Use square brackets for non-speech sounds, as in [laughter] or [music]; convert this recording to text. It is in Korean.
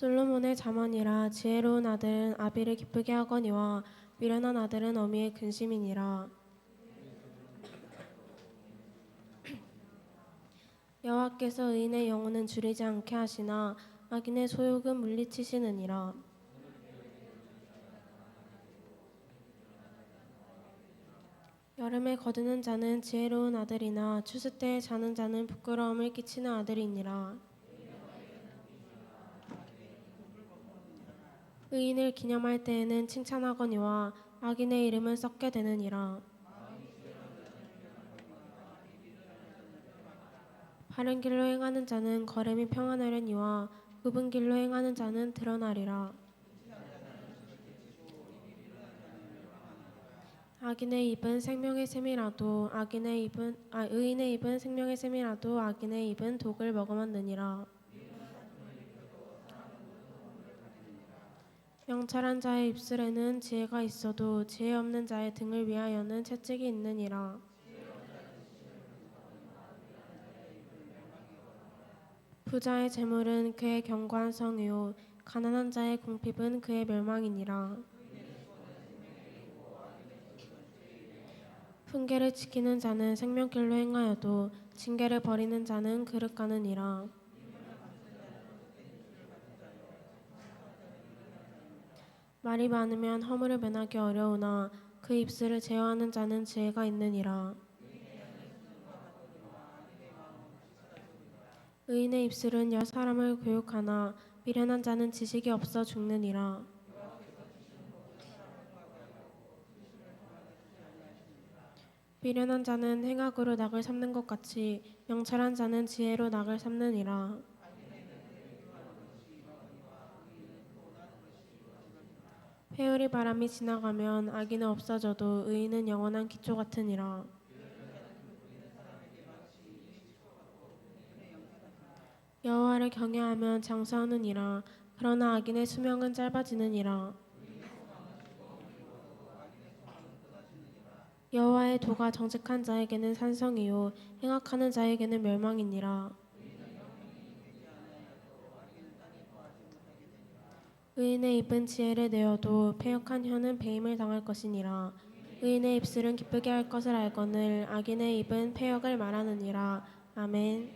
솔로몬의 자문이라 지혜로운 아들은 아비를 기쁘게 하거니와 미련한 아들은 어미의 근심이니라. [clears throat] 여호와께서 의인의 영혼은 줄이지 않게 하시나 악인의 소욕은 물리치시느니라. 여름에 거두는 자는 지혜로운 아들이나 추수 때에 자는 자는 부끄러움을 끼치는 아들이니라 의인을 기념할 때에는 칭찬하거니와 악인의 이름은 썩게 되느니라. 바른 길로 행하는 자는 걸음이 평안하려니와 굽은 길로 행하는 자는 드러나리라. 악인의 입은 생명의 샘이라도 악인의 입은 아 의인의 입은 생명의 샘이라도 악인의 입은 독을 먹어만느니라 명철한 자의 입술에는 지혜가 있어도 지혜 없는 자의 등을 위하여는 채찍이 있느니라. 부자의 재물은 그의 견고한 성이요 가난한 자의 궁핍은 그의 멸망이니라. 훈계를 지키는 자는 생명길로 행하여도 징계를 버리는 자는 그릇 가느니라 말이 많으면 허물을 면하기 어려우나 그 입술을 제어하는 자는 지혜가 있느니라. 의인의 입술은 여러 사람을 교육하나 미련한 자는 지식이 없어 죽느니라. 미련한 자는 행악으로 낙을 삼는 것 같이 명철한 자는 지혜로 낙을 삼느니라 회오리 바람이 지나가면 악인은 없어져도 의인은 영원한 기초 같으니라. 여호와를 경외하면 장수하느니라. 그러나 악인의 수명은 짧아지느니라. 여호와의 도가 정직한 자에게는 산성이요 행악하는 자에게는 멸망이니라 의인의 입은 지혜를 내어도 패역한 혀는 배임을 당할 것이니라. 의인의 입술은 기쁘게 할 것을 알거늘 악인의 입은 패역을 말하느니라. 아멘